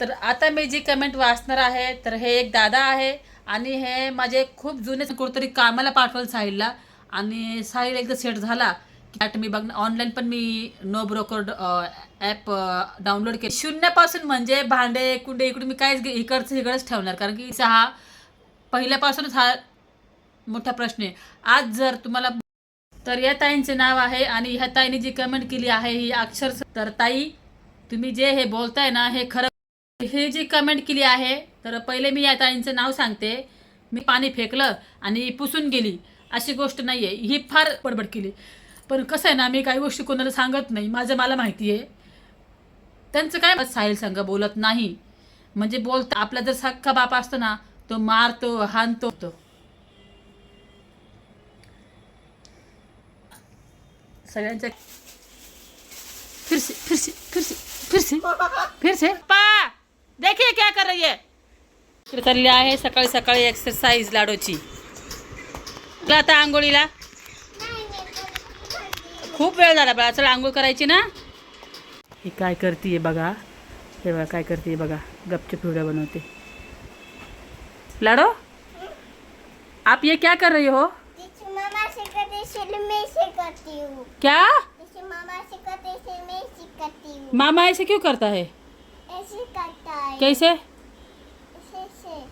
तर आता मी जी कमेंट वाचणार आहे तर हे एक दादा आहे आणि हे माझे खूप जुने कुठेतरी कामाला पाठवलं साहिलला. आणि साहिल एकदा सेट झाला की आता मी बघ ऑनलाईन पण मी नो ब्रोकर ॲप डाउनलोड केली. शून्यापासून म्हणजे भांडे कुंडे इकडून मी काहीच इकडचं इकडंच ठेवणार. कारण की हा पहिल्यापासूनच हा मोठा प्रश्न आहे. आज जर तुम्हाला तर या ताईंचे नाव आहे आणि ह्या ताईने जी कमेंट केली आहे ही अक्षर तर ताई तुम्ही जे हे बोलताय ना हे खरं हे जी कमेंट केली आहे तर पहिले मी या ताईंचं नाव सांगते. मी पाणी फेकलं आणि पुसून गेली. अशी गोष्ट नाही आहे ही फार बडबड केली. पण कसं आहे ना मी काही गोष्टी कोणाला सांगत नाही. माझं मला माहिती आहे. त्यांचं काय साहिल संघ बोलत नाही. म्हणजे बोलता आपला जर सख्खा बाप असतो ना तो मारतो हानतो तो सगळ्यांच्या फिरसे फिरसे फिरसे फिरसे. फिरसे. पा! देखिए क्या कर रही है। चालली आहे सकाळी सकाळी एक्सरसाइज लाडोची. चला आता आंघोळीला? खूप वेळ झाला बघा चला आंघोळ करायची ना. ही काय करते बघा. हे बघा काय करते बघा. गपचूप व्हिडिओ बनवते. लाडो आप ये क्या कर रही हो? मामा मैं सिखाती हूँ क्या? जैसे मामा सिखाते इसलिए मैं सिखाती हूँ मामा ऐसे क्यों करता है? ऐसे करता है। कैसे? ऐसे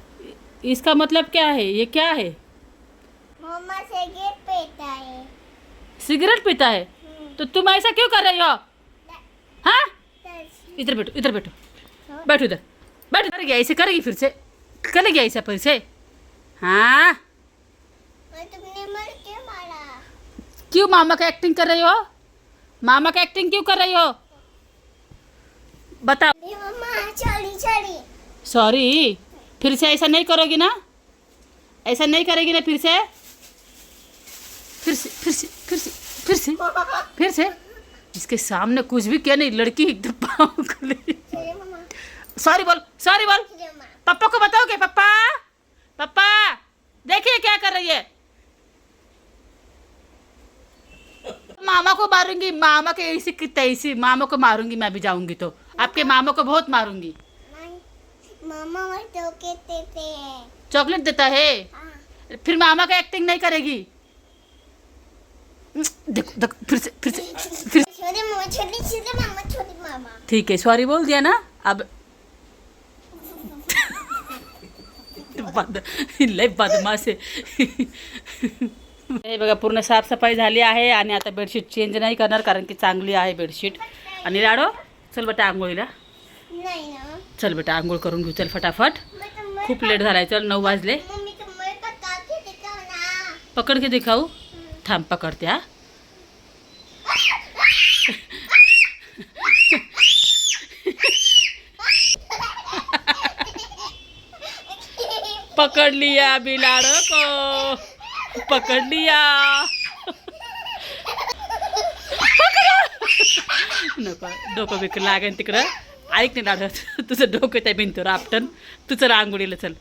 इसका मतलब क्या है? ये क्या है? मामा से गेट पेटा है। सिगरेट पीता है? तो तुम ऐसा क्यों कर रही हो? हाँ? इधर बैठो इधर बैठो। बैठो इधर। बैठ। कर गया ऐसे करेगी फिर से। कर गया ऐसा फिर से। हाँ। तुमने मर क्यों मारा? क्यों मामा का एक्टिंग कर रही हो? मामा का एक्टिंग क्यों कर रही हो? बताओ सॉरी फिर से ऐसा नहीं करोगी ना? ऐसा नहीं करेगी ना फिर से? फिर से फिर से फिर से फिर से फिर से। इसके सामने कुछ भी किया नहीं लड़की एकदम पाँव सॉरी बोल सॉरी बोल। पापा को बताओगे पापा? पापा देखिए क्या कर रही है। मामा को मारूँगी मामा के ऐसी तैसी मामा को मारूँगी मैं भी जाऊँगी तो। आपके मामा को बहुत मारूँगी। मामा टोके देते हैं। चॉकलेट देता है? हाँ। फिर मामा का एक्टिंग नहीं करेगी? देखो देखो फिर से फिर से फिर से। छोटे मामा छोटे छोटे मामा छोटे मामा। ठीक है सॉरी बोल दिया ना अब। लय बदमाश। हे बघा पूर्ण साफसफाई झाली आहे आणि आता बेडशीट चेंज नाही करणार कारण की चांगली आहे बेडशीट आणि लाडो चल बेटा आंघोळीला. चल बेटा आंघोळ करून घेऊ चल फटाफट. खूप लेट झालाय चल नऊ वाजले. पकड के दिखाऊ? थांब पकडते हा. पकड लिया बिलाडो को. पकड लिया नको. डोकं बिकं लागेल तिकडं. ऐक नाही दादा तुझं डोकं त्या भिंतीवर आपटन. तुझं रांगोळीला आंघोळीला चल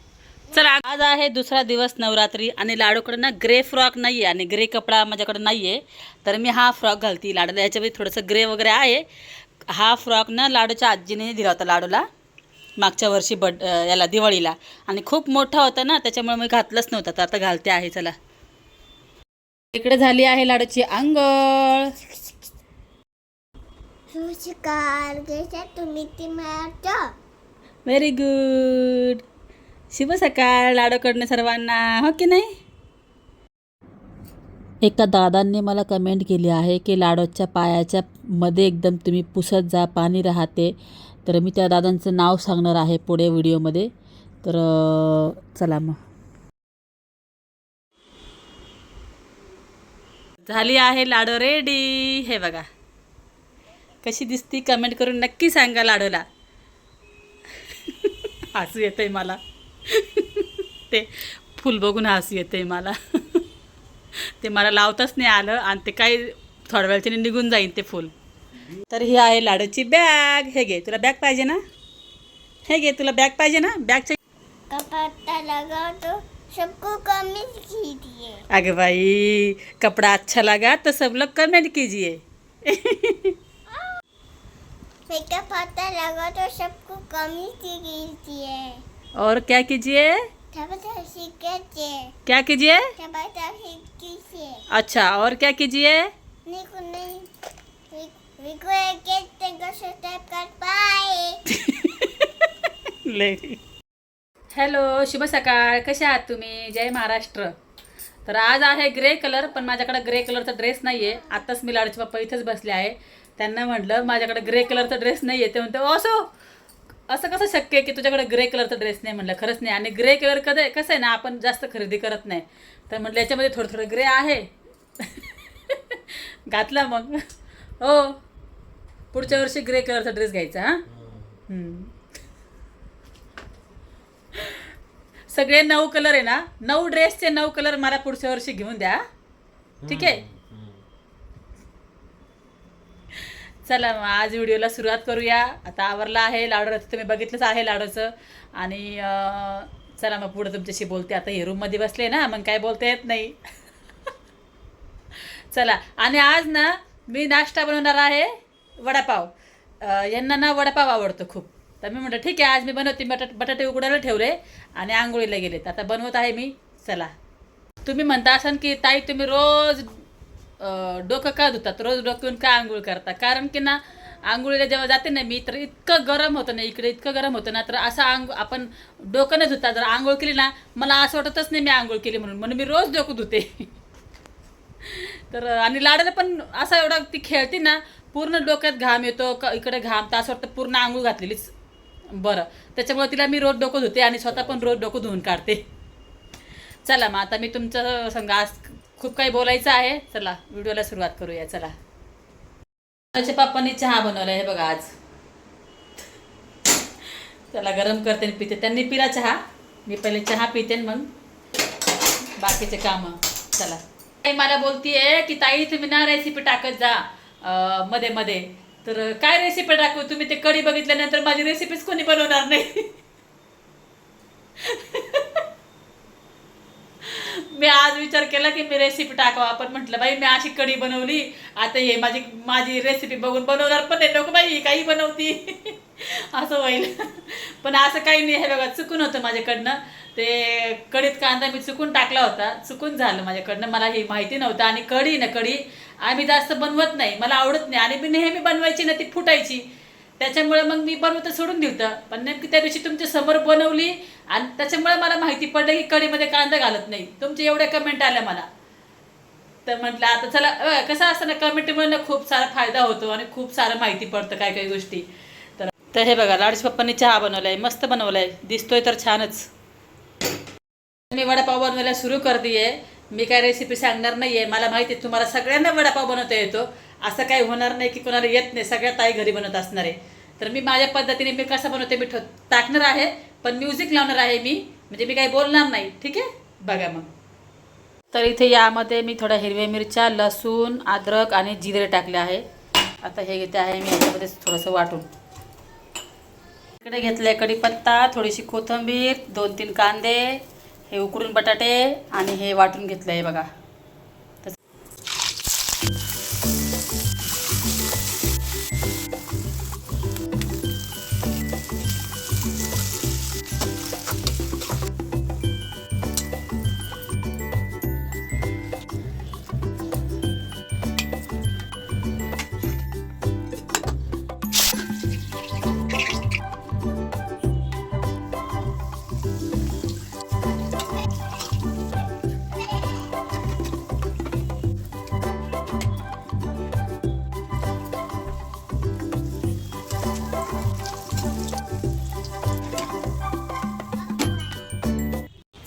चल आज आहे दुसरा दिवस नवरात्री आणि लाडूकडे ना ग्रे फ्रॉक नाही आहे आणि ग्रे कपडा माझ्याकडे नाही आहे तर मी हा फ्रॉक घालते लाडूला. याच्यामध्ये थोडंसं ग्रे वगैरे आहे. हा फ्रॉक ना लाडूच्या आजीने दिला होता लाडूला. मागच्या वर्षी बड याला दिवाळीला. आणि खूप मोठा होता ना त्याच्यामुळे मी घातलंच नव्हतं. तर आता घालते आहे चला. इकडे झाली आहे लाडूची आंघोळ. नमस्कार कैसा तुम्ही ती मारतो. व्हेरी गुड शुभ सकाळ लाडूकडनं सर्वांना. हो की नाही? एका दादांनी मला कमेंट केली आहे की लाडूच्या पायाच्या मध्ये एकदम तुम्ही पुसत जा पाणी राहते. तर मी त्या दादांचं नाव सांगणार आहे पुढे व्हिडिओमध्ये तर चला मग. झाली आहे लाडू रेडी हे बघा. कशी दिसती कमेंट करून नक्की सांगा लाडूला. हसू येतंय मला. ते फुल बघून हसू येतंय मला. ते मला लावताच नाही आलं आणि ते काही थोड्या वेळच्याने निघून जाईन ते फुल. तर ही आहे लाडूची बॅग हे घे तुला बॅग पाहिजे ना? हे घे तुला बॅग पाहिजे ना? बॅगच्या सबको कमेंट कीजिए. अगे भाई कपड़ा अच्छा लगा तो सब लोग कमेंट कीजिए. मेकअप आता लगा तो सबको कमी सी गिरती है। और क्या कीजिए? क्या कीजिए? अच्छा और क्या कीजिए? हॅलो शुभ सकाळ. कसे आहात तुम्ही? जय महाराष्ट्र. तर आज आहे ग्रे कलर पण माझ्याकडे ग्रे कलरचा ड्रेस नाही आहे आत्ताच मी लाडूचे पप्पा इथंच बसले आहे. त्यांना म्हटलं माझ्याकडे ग्रे कलरचा ड्रेस नाही आहे ते म्हणते असो. असं कसं शक्य आहे की तुझ्याकडे ग्रे कलरचा ड्रेस नाही म्हटलं? खरंच नाही. आणि ग्रे कलर कधी कसं आहे ना आपण जास्त खरेदी करत नाही. तर म्हटलं याच्यामध्ये थोडं थोडं ग्रे आहे. घातला मग. हो. पुढच्या वर्षी ग्रे कलरचा ड्रेस घ्यायचा हां? सगळे नऊ कलर आहे ना? नऊ ड्रेसचे नऊ कलर मला पुढच्या वर्षी घेऊन द्या ठीक आहे? चला मग आज व्हिडिओला सुरुवात करूया. आता आवरला आहे लाडूचं तुम्ही बघितलंच आहे लाडूचं. आणि चला मग पुढं तुमच्याशी बोलते. आता हे रूममध्ये बसले ना मग काय बोलता येत नाही. चला आणि आज ना मी नाश्ता बनवणार आहे वडापाव. यांना ना वडापाव आवडतो खूप. तर मी म्हटलं ठीक आहे आज मी बनवते. बटाट बटाटे उकडायला ठेवले आणि आंघोळीला गेले आता बनवत आहे मी. चला. तुम्ही म्हणता असाल की ताई तुम्ही रोज डोकं का धुतात? रोज डोक्यावरून का आंघोळ करता? कारण की ना आंघोळीला जेव्हा जाते ना मी तर इतकं गरम होतं ना इकडे इतकं गरम होतं ना तर असं आंघो आपण डोकं नाही धुता जर आंघोळ केली ना मला असं वाटतच नाही मी आंघोळ केली म्हणून. म्हणून मी रोज डोकं धुते. तर आणि लाडाला पण असा एवढा ती खेळते ना पूर्ण डोक्यात घाम येतो क इकडे घाम तर असं वाटतं पूर्ण आंघोळ घातलेलीच. बरं. त्याच्यामुळे तिला मी रोज डोकं धुते आणि स्वतः पण रोज डोकं धुवून काढते. चला मग आता मी तुमचं संघ आज खूप काही बोलायचं आहे. चला व्हिडिओला सुरुवात करूया. चला. माझ्या पप्पांनी चहा बनवला हे बघा आज. चला गरम करते आणि पिते. त्यांनी पिला चहा. मी पहिले चहा पिते मग बाकीचे कामं. चला. ताई मला बोलतीये की ताई तुम्ही ना रेसिपी टाकत जा मध्ये मध्ये. तर काय रेसिपी टाकू? तुम्ही ते कढी बघितल्यानंतर माझी रेसिपीच कोणी बनवणार नाही. मी आज विचार केला की मी रेसिपी टाकावा. पण म्हटलं बाई मी अशी कढी बनवली. आता हे माझी माझी रेसिपी बघून बनवणार पण नाही नको बाई काही बनवती. असं होईल. पण असं काही नाही. हे बघा चुकून होतं माझ्याकडनं. ते कढीत कांदा मी चुकून टाकला होता. चुकून झालं माझ्याकडनं. मला ही माहिती नव्हतं. आणि कढी ना कढी आम्ही जास्त बनवत नाही. मला आवडत नाही. आणि मी नेहमी बनवायची ना ती फुटायची. त्याच्यामुळे मग मी बनवतं सोडून दिलं पण नेमकी त्या दिवशी तुमच्यासमोर बनवली आणि त्याच्यामुळे मला माहिती पडलं की कढीमध्ये कांदा घालत नाही. तुमचे एवढ्या कमेंट आल्या मला. तर म्हटलं आता चला कसं असतं ना कमेंटमुळे ना खूप सारा फायदा होतो आणि खूप सारं माहिती पडतं काय काही गोष्टी. तर तर हे बघा लाडूस पप्पांनी चहा बनवलाय मस्त बनवलाय. दिसतोय तर छानच. मी वडापाव बनवायला सुरू करते मी काय रेसिपी सांगणार नाहीये. मला माहिती आहे तुम्हाला सगळ्यांना वडापाव बनवता येतो. असं काही होणार नाही की कोणाला येत नाही सगळ्या ताई घरी बनवत असणार. आहे तर मी माझ्या पद्धतीने मी कसं बनवते मी ठो- टाकणार आहे पण म्युझिक लावणार आहे मी. म्हणजे मी काही बोलणार नाही ठीक आहे? बघा मग. तर इथे यामध्ये मी थोड्या हिरव्या मिरच्या लसूण अद्रक आणि जिरे टाकले आहे. आता हे घेते आहे मी याच्यामध्ये थोडंसं वाटून. इकडे घेतलं आहे कढीपत्ता थोडीशी कोथिंबीर दोन तीन कांदे हे उकडून बटाटे आणि हे वाटून घेतलं आहे बघा.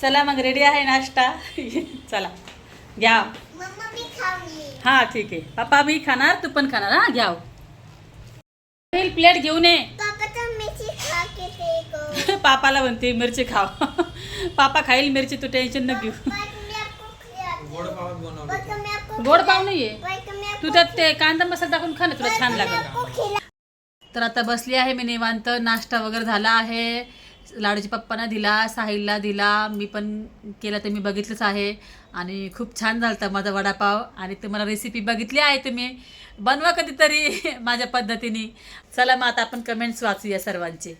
चला मग रेडी आहे नाश्ता? चला. घ्या. मम्मा भी खाऊंगी हां ठीक आहे. पप्पा मी खाणार तू पण खाणार हां? घ्या प्लेट घेऊन ये. पापा तो मिर्ची खा के देखो पापाला म्हणते मिरची खाव. पापा खाईल मिरची तू टेन्शन न घेऊ. हूँ गोड पाव नाहीये. तो त्यात ते कांदा मसाला टाकून खा ना तुला छान लागेल. तर आता बसली आहे मी निवांत नाश्ता वगैरे झाला आहे. लाडूजी पप्पांना दिला साहिलला दिला मी पण केला ते मी बघितलंच आहे. आणि खूप छान झाला होता माझा वडापाव. आणि तुम्हाला रेसिपी बघितली आहे तुम्ही. बनवा कधीतरी माझ्या पद्धतीने. चला मग आता आपण कमेंट्स वाचूया सर्वांचे.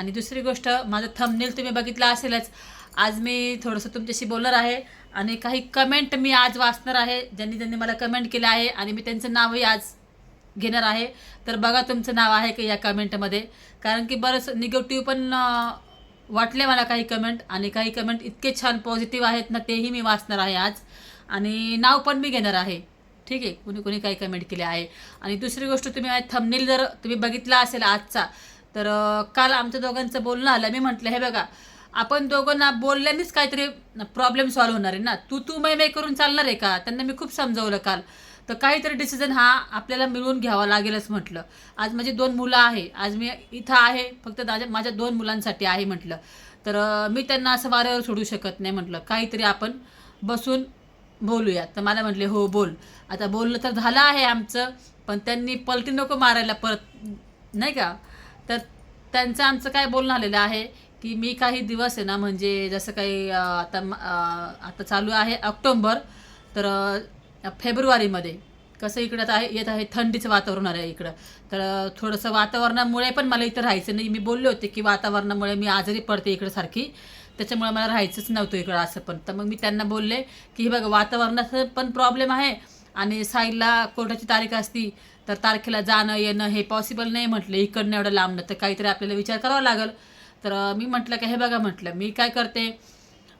आणि दुसरी गोष्ट माझं थंबनेल तुम्ही बघितलं असेलच. आज मी थोडंसं तुमच्याशी बोलणार आहे. आणि काही कमेंट मी आज वाचणार आहे. ज्यांनी ज्यांनी मला कमेंट केलं आहे. आणि मी त्यांचं नावही आज घेणार आहे. तर बघा तुमचं नाव आहे का या कमेंटमध्ये कारण की बरंच निगेटिव्ह पण वाटले मला काही कमेंट आणि काही कमेंट इतके छान पॉझिटिव्ह आहेत ना तेही मी वाचणार आहे आज. आणि नाव पण मी घेणार आहे. ठीक आहे? कुणी कुणी काही कमेंट केले आहे. आणि दुसरी गोष्ट तुम्ही थंबनेल जर तुम्ही बघितला असेल आजचा तर काल आमच्या दोघांचं बोलणं आलं. मी म्हटलं हे बघा आपण दोघांना बोलल्यानेच काहीतरी प्रॉब्लेम सॉल्व्ह होणार आहे ना. तू तू मै मै करून चालणार आहे का? त्यांना मी खूप समजावलं काल. तर काहीतरी डिसिजन हा आपल्याला मिळवून घ्यावा लागेलच म्हटलं. आज माझी दोन मुलं आहे. आज मी इथं आहे. फक्त माझ्या माझ्या दोन मुलांसाठी आहे म्हटलं. तर मी त्यांना असं वाऱ्यावर सोडू शकत नाही म्हटलं. काहीतरी आपण बसून बोलूया तर मला म्हटले हो बोल. आता बोललं तर झालं आहे आमचं पण त्यांनी पलटी नको मारायला परत नाही का? तर त्यांचं आमचं काय बोलणं आलेलं आहे की मी काही दिवस आहे ना म्हणजे जसं काही आता आता चालू आहे ऑक्टोंबर तर फेब्रुवारीमध्ये. कसं इकडं आता आहे येत आहे थंडीचं वातावरण आहे इकडं. तर थोडंसं वातावरणामुळे पण मला इथं राहायचं नाही. मी बोलले होते की वातावरणामुळे मी आजारी पडते इकडं सारखी. त्याच्यामुळे मला राहायचंच नव्हतं इकडं असं पण. तर मग मी त्यांना बोलले की हे बघा वातावरणाचं पण प्रॉब्लेम आहे आणि साईडला कोर्टाची तारीख असती तर तारखेला जाणं येणं हे पॉसिबल नाही म्हटलं. इकडनं एवढं लांबणं तर काहीतरी आपल्याला विचार करावा लागेल. तर मी म्हटलं का हे बघा म्हटलं मी काय करते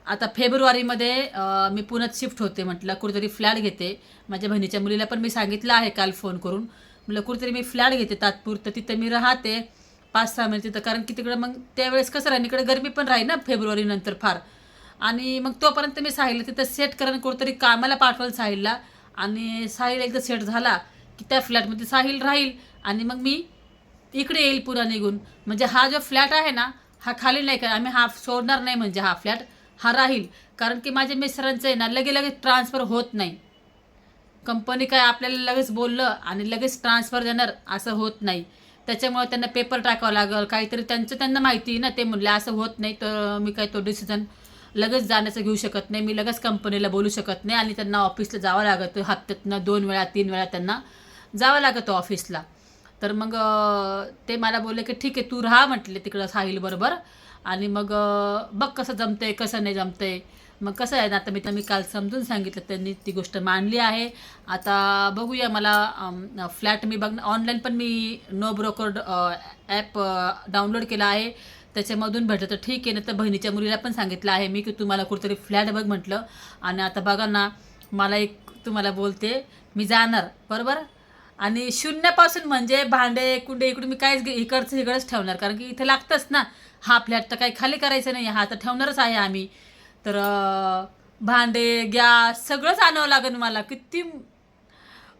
आता फेब्रुवारीमध्ये मी पुण्यात शिफ्ट होते म्हटलं कुठेतरी फ्लॅट घेते. माझ्या बहिणीच्या मुलीला पण मी सांगितलं आहे काल फोन करून. म्हटलं कुठेतरी मी फ्लॅट घेते तात्पुरतं तिथं मी राहते. पाच सहा महिने तिथं कारण की तिकडं मग त्यावेळेस कसं राहील इकडे गरमी पण राहील ना फेब्रुवारीनंतर फार. आणि मग तोपर्यंत मी साहिलला तिथं सेट करून कुठेतरी कामाला पाठवलं साहिलला. आणि साहिल एकदा सेट झाला की त्या फ्लॅटमध्ये साहिल राहील. आणि मग मी इकडे येईल पुरा निघून. म्हणजे हा जो फ्लॅट आहे ना हा खाली नाही का आम्ही हा सोडणार नाही म्हणजे हा फ्लॅट. हा राहील. कारण की माझ्या मिस्टरांचं आहे ना लगे लगेच ट्रान्सफर होत नाही. कंपनी काय आपल्याला लगेच बोललं आणि लगेच ट्रान्सफर देणार असं होत नाही. त्याच्यामुळे त्यांना पेपर टाकावं लागेल. काहीतरी त्यांचं त्यांना माहिती आहे ना ते म्हणले असं होत नाही तर मी काय तो डिसिजन लगेच जाण्याचं घेऊ शकत नाही. मी लगेच कंपनीला बोलू शकत नाही आणि त्यांना ऑफिसला जावं लागतं. हप्त्यातनं दोन वेळा तीन वेळा त्यांना जावं लागतं ऑफिसला तर मग ते मला बोलले की ठीक आहे तू राहा म्हटले तिकडं साहिल बरोबर. आणि मग बघ कसं जमतंय कसं नाही जमतंय. मग कसं आहे ना आता मी मी काल समजून सांगितलं त्यांनी ती गोष्ट मांडली आहे. आता बघूया मला फ्लॅट मी बघ ऑनलाईन पण मी नो ब्रोकर ॲप डाउनलोड केला आहे. त्याच्यामधून भेटलं तर ठीक आहे ना तर बहिणीच्या मुलीला पण सांगितलं आहे मी की तुम्हाला कुठेतरी फ्लॅट बघ म्हटलं. आणि आता बघा ना मला एक तुम्हाला बोलते मी जाणार बरोबर? आणि शून्यापासून म्हणजे भांडे कुंडे इकडून मी काहीच घे- इकडचं इकडंच ठेवणार. कारण की इथे लागतंच ना. हा फ्लॅट तर काही खाली करायचं नाही हा तर ठेवणारच आहे आम्ही. तर भांडे गॅस सगळंच आणावं लागेल मला. किती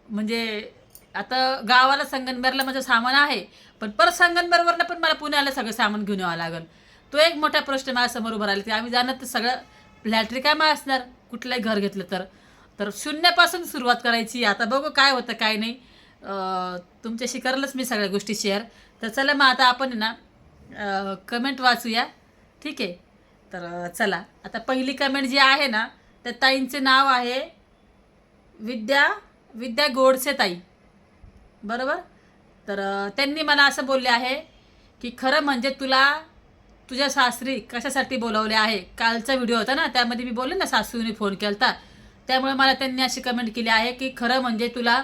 म्हणजे आता गावाला संगनमेरला माझं सामान आहे. पण परत संगनमेरवरनं पण मला पुण्याला सगळं सामान घेऊन यावं लागेल. तो एक मोठा प्रश्न माझ्यासमोर उभा राहिला. की आम्ही जाणार तर सगळं फ्लॅटरी काय मग असणार. कुठलंही घर घेतलं तर. तर शून्यापासून सुरुवात करायची. आता बघू काय होतं काय नाही. तुमच्याशी करलंच मी सगळ्या गोष्टी शेअर तर चला मग आता आपण आहे ना कमेंट वाचूया. ठीक आहे? तर चला. आता पहिली कमेंट जी आहे ना त्या ताईंचे नाव आहे विद्या विद्या गोडसे ताई. बरोबर? तर त्यांनी मला असं बोलले आहे की खरं म्हणजे तुला तुझ्या सासरी कशासाठी बोलवले आहे? कालचा व्हिडिओ होता ना त्यामध्ये मी बोलले ना सासूने फोन केला त्यामुळे मला त्यांनी अशी कमेंट केली आहे की खरं म्हणजे तुला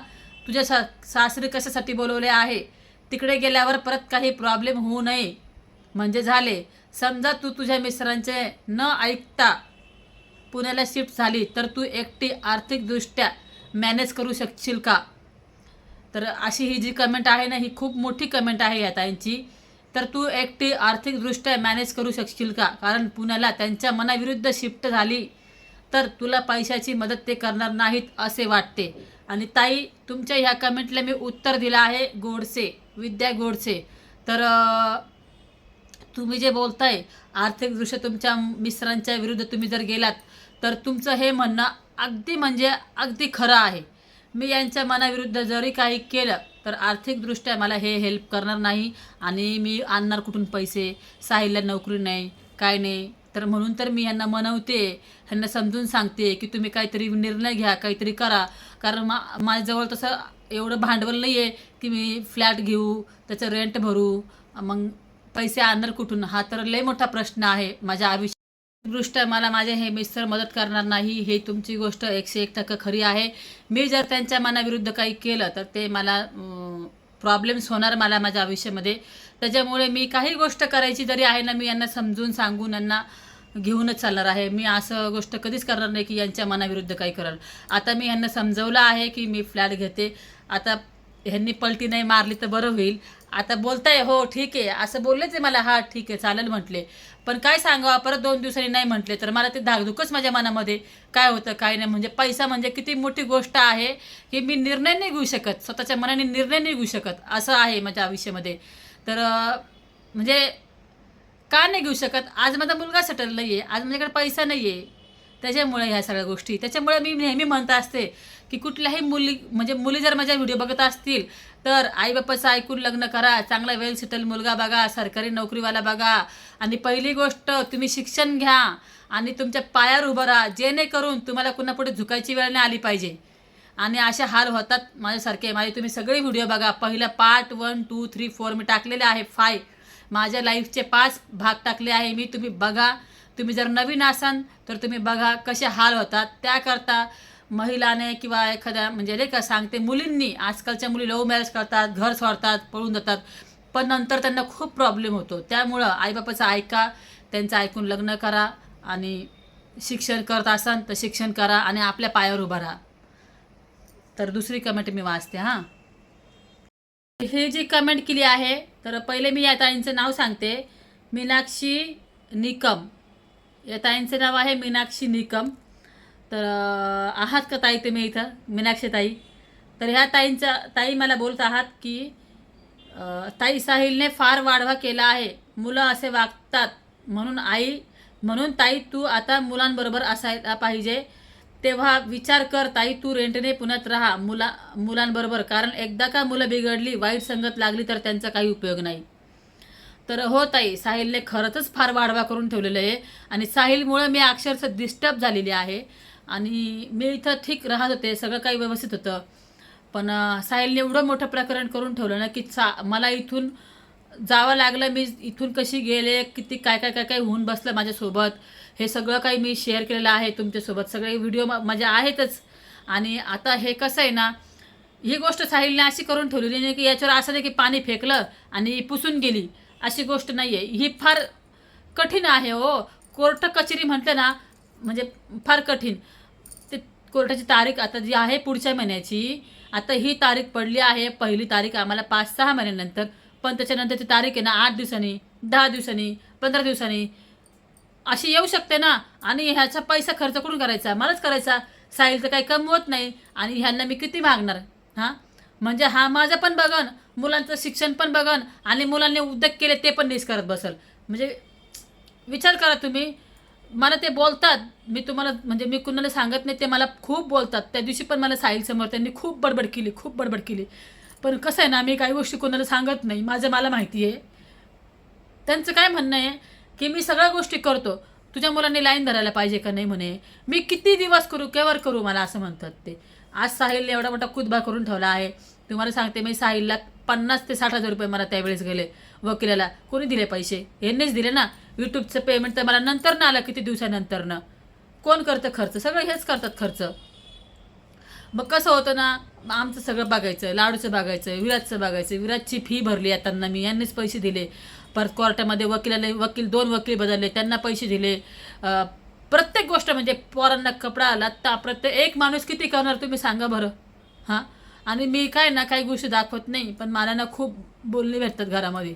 तुझ्या सा सासरी कशासाठी बोलवले आहे? तिकडे गेल्यावर परत काही प्रॉब्लेम होऊ नये. म्हणजे झाले. समजा तू तुझ्या मिस्टरांचे न ऐकता पुण्याला शिफ्ट झाली तर तू एकटी आर्थिकदृष्ट्या मॅनेज करू शकशील का? तर अशी ही जी कमेंट आहे ना ही खूप मोठी कमेंट आहे या ताईंची. तर तू एकटी आर्थिकदृष्ट्या मॅनेज करू शकशील का? कारण पुण्याला त्यांच्या मनाविरुद्ध शिफ्ट झाली तर तुला पैशाची मदत ते करणार नाहीत असे वाटते. आणि ताई तुमच्या ह्या कमेंटला मी उत्तर दिलं आहे गोडसे विद्या गोडसे. तर तुम्ही जे बोलताय आर्थिकदृष्ट्या तुमच्या मिस्टरांच्या विरुद्ध तुम्ही जर गेलात तर तुमचं हे म्हणणं अगदी म्हणजे अगदी खरं आहे. मी यांच्या मनाविरुद्ध जरी काही केलं तर आर्थिकदृष्ट्या मला हे हेल्प करणार नाही आणि मी आणणार कुठून पैसे? साहिलला नोकरी नाही काय नाही? तर म्हणून तर मी यांना मनवते ह्यांना समजून सांगते की तुम्ही काहीतरी निर्णय घ्या काहीतरी करा. कारण मा माझ्याजवळ तसं एवढं भांडवल नाही आहे की मी फ्लॅट घेऊ त्याचं रेंट भरू मग पैसे आणणार कुठून? हा तर लय मोठा प्रश्न आहे माझ्या आयुष्यात दृष्ट्या मला माझे हे मिस्टर मदत करणार नाही हे तुमची गोष्ट एकशे एक टक्का खरी आहे. मी जर त्यांच्या मनाविरुद्ध काही केलं तर ते मला प्रॉब्लेम्स होणार मला माझ्या आयुष्यामध्ये. त्याच्यामुळे मी काही गोष्ट करायची जरी आहे ना मी यांना समजून सांगून यांना घेऊनच चालणार आहे. मी असं गोष्ट कधीच करणार नाही की यांच्या मनाविरुद्ध काही कराल आता मी यांना समजवलं आहे की मी फ्लॅट घेते. आता ह्यांनी पलटी नाही मारली तर बरं होईल. आता बोलताय हो ठीक आहे. असं बोललेच आहे मला हा ठीक आहे चालेल म्हटले. पण काय सांगावं परत दोन दिवसांनी नाही म्हटले तर मला ते धाकधुकच माझ्या मनामध्ये काय होतं काय नाही. म्हणजे पैसा म्हणजे किती मोठी गोष्ट आहे की मी निर्णय नाही घेऊ शकत. स्वतःच्या मनाने निर्णय नाही घेऊ शकत. असं आहे माझ्या आयुष्यामध्ये. तर म्हणजे का नाही घेऊ शकत? आज माझा मुलगा सेटल नाही आहे आज माझ्याकडे पैसा नाही आहे त्याच्यामुळे ह्या सगळ्या गोष्टी. त्याच्यामुळे मी नेहमी म्हणत असते की कुठल्याही मुली म्हणजे मुली जर माझ्या व्हिडिओ बघत असतील तर आईबापाचं ऐकून लग्न करा चांगला वेल सेटल मुलगा बघा सरकारी नोकरीवाला बघा. आणि पहिली गोष्ट तुम्ही शिक्षण घ्या आणि तुमच्या पायावर उभं राहा. जेणेकरून तुम्हाला कुणा पुढे झुकायची वेळ नाही आली पाहिजे. आणि असे हाल होतात माझ्यासारखे. माझे तुम्ही सगळे व्हिडिओ बघा. पहिला part one two three four मी टाकलेले आहे. फाय माझ्या लाईफचे पाच भाग टाकले आहे. मी तुम्ही बघा. तुम्ही जर नवीन असाल तर तुम्ही बघा कसे हाल होतात. त्याकरता महिलाने किंवा एखाद्या म्हणजे नाही का सांगते मुलींनी आजकालच्या मुली लव्ह मॅरेज करतात घर सोडतात पळून जातात. पण नंतर त्यांना खूप प्रॉब्लेम होतो. त्यामुळं आईबापाचं ऐका त्यांचं ऐकून लग्न करा आणि शिक्षण करत असाल तर शिक्षण करा आणि आपल्या पायावर उभा राहा. तर दुसरी कमेंट मी वाचते हां. हे जी कमेंट केली आहे तर पहिले मी या ताईंचं नाव सांगते. मीनाक्षी निकम. या ताईंचं नाव आहे मीनाक्षी निकम. तर आहात का ताई तुम्ही इथं? मीनाक्षी ताई. तर ह्या ताईंचा ताई मला बोलत आहात की ताई साहिलने फार वाढवा केला आहे. मुलं असे वागतात म्हणून आई म्हणून ताई तू आता मुलांबरोबर असायला पाहिजे. तेव्हा विचार कर ताई तू रेंटने पुण्यात राहा मुला मुलांबरोबर. कारण एकदा का मुलं बिघडली वाईट संगत लागली तर त्यांचा काही उपयोग नाही. तर हो ताई साहिलने खरंच फार वाढवा करून ठेवलेलं आहे. आणि साहिलमुळं मी अक्षरशः डिस्टर्ब झालेली आहे. आणि मी इथं ठीक राहत होते सगळं काही व्यवस्थित होतं. पण साहिलने एवढं मोठं प्रकरण करून ठेवलं ना की सा मला इथून जावं लागलं मी इथून कशी गेले किती काय काय काय काय होऊन बसलं माझ्यासोबत. हे सगळं काही मी शेअर केलेलं आहे तुमच्यासोबत. सगळे व्हिडिओ माझे आहेतच. आणि आता हे कसं आहे ना ही गोष्ट साहिलने अशी करून ठेवलेली नाही की याच्यावर असं नाही की पाणी फेकलं आणि पुसून गेली. अशी गोष्ट नाही आहे ही फार कठीण आहे हो. कोर्ट कचेरी म्हटलं ना म्हणजे फार कठीण. कोर्टाची तारीख आता जी आहे पुढच्या महिन्याची आता ही तारीख पडली आहे पहिली तारीख आम्हाला पाच सहा महिन्यानंतर. पण त्याच्यानंतरची तारीख आहे ना आठ दिवसांनी दहा दिवसांनी पंधरा दिवसांनी. अशी येऊ शकते ना. आणि ह्याचा पैसा खर्च कुठून करायचा? मलाच करायचा. साहिल तर काही कमवत नाही. आणि ह्यांना मी किती मागणार? हां? म्हणजे हा माझं पण बघन मुलांचं शिक्षण पण बघन आणि मुलांनी उद्योग केले ते पण निस करत बसल. म्हणजे विचार करा तुम्ही. मला ते बोलतात. मी तुम्हाला म्हणजे मी कुणाला सांगत नाही ते मला खूप बोलतात. त्या दिवशी पण मला साहिल समोर त्यांनी खूप बडबड केली खूप बडबड केली. पण कसं आहे ना मी काही गोष्टी कोणाला सांगत नाही. माझं मला माहिती आहे. त्यांचं काय म्हणणं आहे की मी सगळ्या गोष्टी करतो. तुझ्या मुलांनी लाईन धरायला पाहिजे का नाही म्हणे. मी किती दिवस करू केवर करू मला असं म्हणतात ते. आज साहिलने एवढा मोठा कुदबा करून ठेवला आहे. तुम्हाला सांगते मी साहिलला पन्नास ते साठ हजार रुपये मला त्यावेळेस गेले वकिलाला. कोणी दिले पैसे? यांनीच दिले ना. यूट्यूबचं पेमेंट तर मला नंतर ना आलं किती दिवसानंतर कोण करतं खर्च? सगळं हेच करतात खर्च. मग कसं होतं ना आमचं सगळं बघायचं लाडूचं बघायचं विराजचं बघायचं. विराजची फी भरली त्यांना मी यांनीच पैसे दिले. परत कोर्टामध्ये वकिलाला वकील दोन वकील बदलले त्यांना पैसे दिले. प्रत्येक गोष्ट म्हणजे पोरांना कपडा लत्ता प्रत्येक एक माणूस किती करणार तुम्ही सांगा बरं. हां? आणि मी काय ना काही गोष्टी दाखवत नाही पण मला ना खूप बोलणी भेटतात घरामध्ये.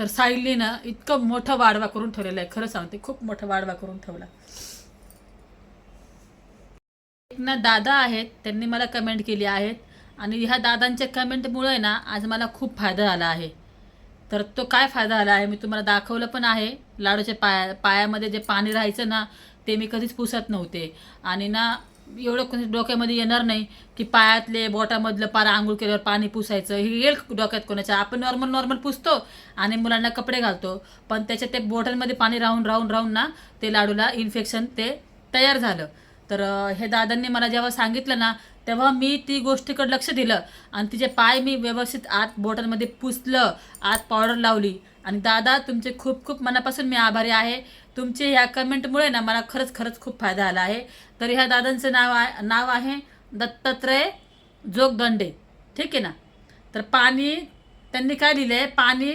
तर साहिलने ना इतकं मोठं वाढवा करून ठेवलेलं आहे. खरं सांगते खूप मोठं वाढवा करून ठेवला. एक ना दादा आहेत त्यांनी मला कमेंट केली आहेत. आणि ह्या दादांच्या कमेंटमुळे ना आज मला खूप फायदा झाला आहे. तर तो काय फायदा झाला आहे मी तुम्हाला दाखवलं पण आहे. लाडूच्या पाया पायामध्ये जे पाणी राहायचं ना ते मी कधीच पुसत नव्हते. आणि ना एवढं कोणी डोक्यामध्ये येणार नाही की पायातले बोटामधलं पार आंघोळ केल्यावर पाणी पुसायचं. हे येईल डोक्यात कोणाच्या. आपण नॉर्मल नॉर्मल पुसतो आणि मुलांना कपडे घालतो. पण त्याच्या ते बोटांमध्ये पाणी राहून राहून राहून ना ते लाडूला इन्फेक्शन ते तयार झालं. तर हे दादांनी मला जेव्हा सांगितलं ना तेव्हा मी ती गोष्टीकडे लक्ष दिलं. आणि तिचे पाय मी व्यवस्थित आत बोटांमध्ये पुसलं आत पावडर लावली. आणि दादा तुमचे खूप खूप मनापासून मी आभारी आहे. तुमचे ह्या कमेंटमुळे ना मला खरंच खरंच खूप फायदा आला आहे. तर ह्या दादांचं नाव आहे नाव आहे दत्तात्रय जोगदंडे. ठीक आहे ना? तर पाणी त्यांनी काय लिहिलं आहे पाणी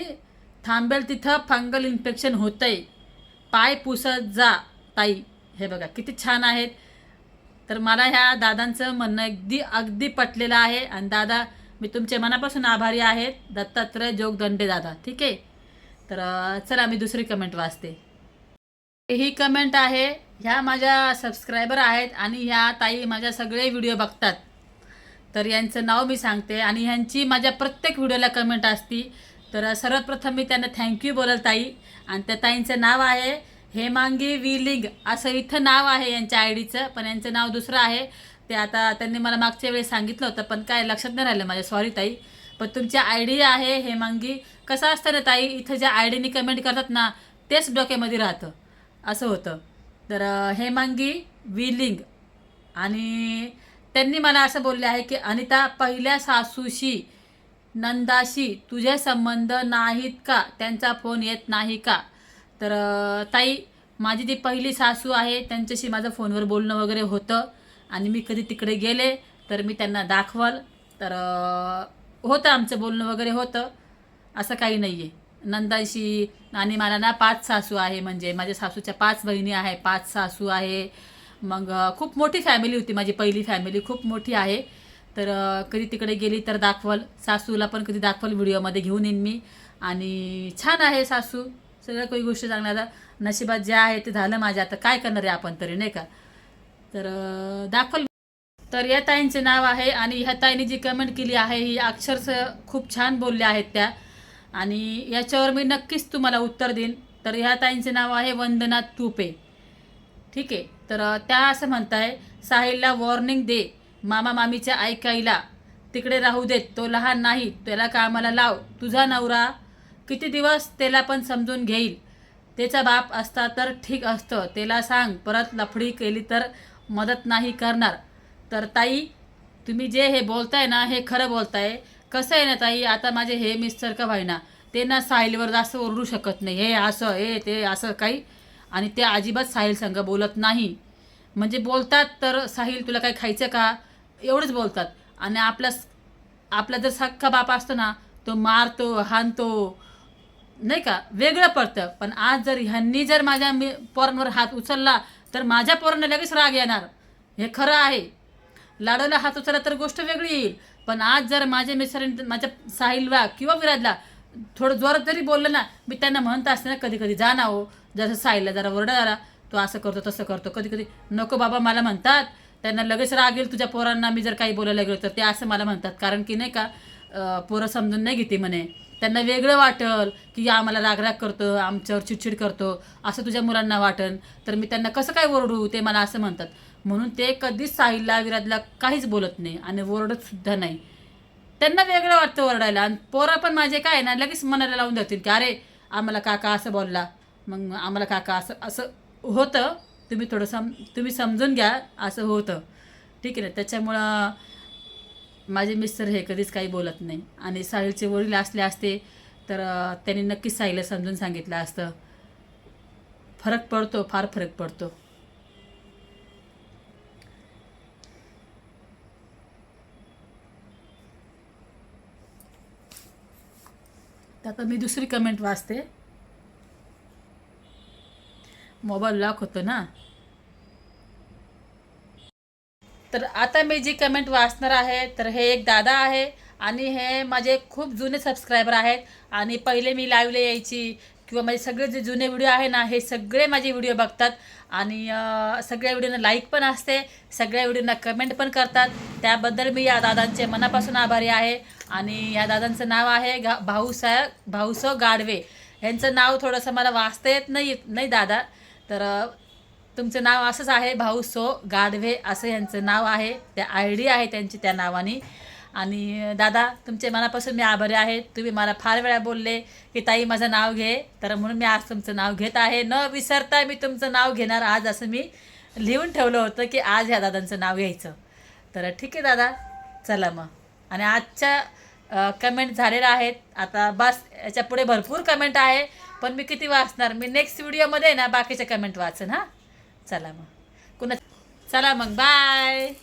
थांबेल तिथं फंगल इन्फेक्शन होतंय. पाय पुसत जा ताई. हे बघा किती छान आहेत. तर मला ह्या दादांचं म्हणणं अगदी अगदी पटलेलं आहे. आणि दादा मी तुमचे मनापासून आभारी आहेत दत्तात्रय जोगदंडे दादा. ठीक आहे? तर चला मी दुसरी कमेंट वाचते. ही कमेंट आहे ह्या माझ्या सबस्क्रायबर आहेत आणि ह्या ताई माझ्या सगळे व्हिडिओ बघतात. तर यांचं नाव मी सांगते आणि ह्यांची माझ्या प्रत्येक व्हिडिओला कमेंट असती. तर सर्वप्रथम मी त्यांना थँक्यू बोलल ताई. आणि त्या ताईंचं नाव आहे हेमांगी विलिंग. असं इथं नाव आहे यांच्या आय डीचं पण यांचं नाव दुसरं आहे. ते आता त्यांनी मला मागच्या वेळेस सांगितलं होतं पण काय लक्षात नाही राहिलं माझ्या. सॉरी ताई. पण तुमची आय डी आहे हेमांगी. कसं असतं ना ताई? इथं ज्या आय डीनी कमेंट करतात ना तेच डोक्यामध्ये राहतं. असं होतं. तर हेमांगी विलिंग आणि त्यांनी मला असं बोलले आहे की अनिता पहिल्या सासूशी नंदाशी तुझे संबंध नाहीत का? त्यांचा फोन येत नाही का? तर ताई माझी जी पहिली सासू आहे त्यांच्याशी माझं फोनवर बोलणं वगैरे होतं आणि मी कधी तिकडे गेले तर मी त्यांना दाखवल. तर होतं आमचं बोलणं वगैरे होतं. असं काही नाही आहे नंदाशी आणि मला ना पाच सासू आहे म्हणजे माझ्या सासूच्या पाच बहिणी आहे पाच सासू आहे. मग खूप मोठी फॅमिली होती माझी पहिली फॅमिली खूप मोठी आहे. तर कधी तिकडे गेली तर दाखवल. सासूला पण कधी दाखवल व्हिडिओमध्ये घेऊन येईन मी. आणि छान आहे सासू. सगळ्या काही गोष्टी चांगल्या नशिबात जे आहे ते झालं माझ्या. आता काय करणार आहे आपण तरी नाही का? तर दाखवल. तर या ताईंचे नाव आहे आणि ह्या ताईने जी कमेंट केली आहे ही अक्षरशः खूप छान बोलल्या आहेत त्या. आणि याच्यावर मी नक्कीच तुम्हाला उत्तर देईन. तर ह्या ताईंचे नाव आहे वंदना तुपे. ठीक आहे? तर त्या असं म्हणताय साहिलला वॉर्निंग दे. मामा मामीच्या ऐकायला तिकडे राहू देत. तो लहान नाही. त्याला कामाला लाव. तुझा नवरा किती दिवस त्याला पण समजून घेईल. त्याचा बाप असता तर ठीक असतं. त्याला सांग. परत लफडी केली तर मदत नाही करणार. तर ताई तुम्ही जे हे बोलताय ना हे खरं बोलताय. कसं आहे ना ताई आता माझे हे मिस्टर का व्हायना ते ना साहिलवर जास्त ओरडू शकत नाही. हे असं हे ते असं काही. आणि ते अजिबात साहिल संघ बोलत नाही. म्हणजे बोलतात तर साहिल तुला काही खायचं का? एवढंच बोलतात. आणि आपला आपला जर सख्खा बाप असतो ना तो मारतो हाणतो नाही का? वेगळं पडतं. पण आज जर ह्यांनी जर माझ्या मी पोरांवर हात उचलला तर माझ्या पोरांना लगेच राग येणार. हे खरं आहे. लाडूला हात उचलला तर गोष्ट वेगळी येईल. पण आज जर माझ्या मिस्टरांनी माझ्या साहिलला किंवा विराजला थोडं जोरात जरी बोललं ना मी त्यांना म्हणत असते ना कधी कधी जा ना हो. जसं साहिलला जरा ओरडा जरा तो असं करतो तसं करतो. कधी कधी नको बाबा मला म्हणतात. त्यांना लगेच राग येईल तुझ्या पोरांना मी जर काही बोलायला गेलो तर ते असं मला म्हणतात. कारण की नाही का पोरं समजून नाही घेते म्हणे. त्यांना वेगळं वाटल की आम्हाला रागराग करतो आमच्यावर चिडचिड करतो असं तुझ्या मुलांना वाटन. तर मी त्यांना कसं काय ओरडू? ते मला असं म्हणतात. म्हणून ते कधीच साहिलला विराजला काहीच बोलत नाही आणि ओरडत सुद्धा नाही. त्यांना वेगळं वाटतं ओरडायला. आणि पोरं पण माझे काय ना लगेच मनाला लावून जातील की अरे आम्हाला काका असं बोलला. मग आम्हाला काका असं असं होतं. तुम्ही थोडं सम तुम्ही समजून घ्या असं होतं. ठीक आहे ना? त्याच्यामुळं माझे मिस्टर हे कधीच काही बोलत नाही. आणि साहिलचे वडील असले असते तर त्यांनी नक्कीच साहिलला समजून सांगितलं असतं. फरक पडतो फार फरक पडतो. तर आता मी दुसरी कमेंट वाचते. मोबाईल लॉक होतो ना? तर आता मी जी कमेंट वाचणार आहे तर हे एक दादा आहे आणि हे माझे खूप जुने सबस्क्रायबर आहेत. आणि पहिले मी लाईव्हला यायची किंवा माझे सगळे जे जुने व्हिडिओ आहे ना हे सगळे माझे व्हिडिओ बघतात. आणि सगळ्या व्हिडिओना लाईक पण असते सगळ्या व्हिडिओना कमेंट पण करतात. त्याबद्दल मी या दादांचे मनापासून आभारी आहे. आणि या दादांचं नाव आहे गा भाऊसाहेब भाऊसो गाडवे. यांचं नाव थोडंसं मला वाचता येत नाही नाही दादा. तर तुमचं नाव असंच आहे भाऊ सो गाढवे असं यांचं नाव आहे. त्या आय डी आहे त्यांची त्या नावाने. आणि दादा तुमचे मनापासून मी आभारी आहे. तुम्ही मला फार वेळा बोलले की ताई माझं नाव घे. तर म्हणून मी आज तुमचं नाव घेत आहे. न विसरता मी तुमचं नाव घेणार आज असं मी लिहून ठेवलं होतं की आज ह्या दादांचं नाव घ्यायचं. तर ठीक आहे दादा. चला मग. आणि आजच्या कमेंट झालेल्या आहेत. आता बस याच्यापुढे भरपूर कमेंट आहे. पण मी किती वाचणार? मी नेक्स्ट व्हिडिओमध्ये ना बाकीचे कमेंट वाचन हां? चला मग. कुणा चला मग बाय.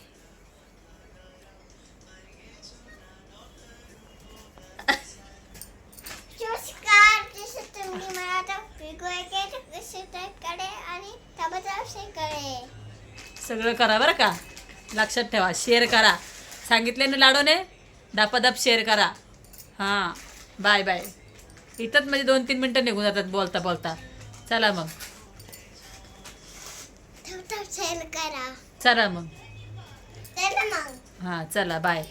सगळं करा बरं का? लक्षात ठेवा शेअर करा. सांगितले ना लाडोने? दापादाप शेअर करा. हां बाय बाय. इथंच म्हणजे दोन तीन मिनटं निघून जातात बोलता बोलता चला मग. सेल करा. चला मग. चला मग. हां चला बाय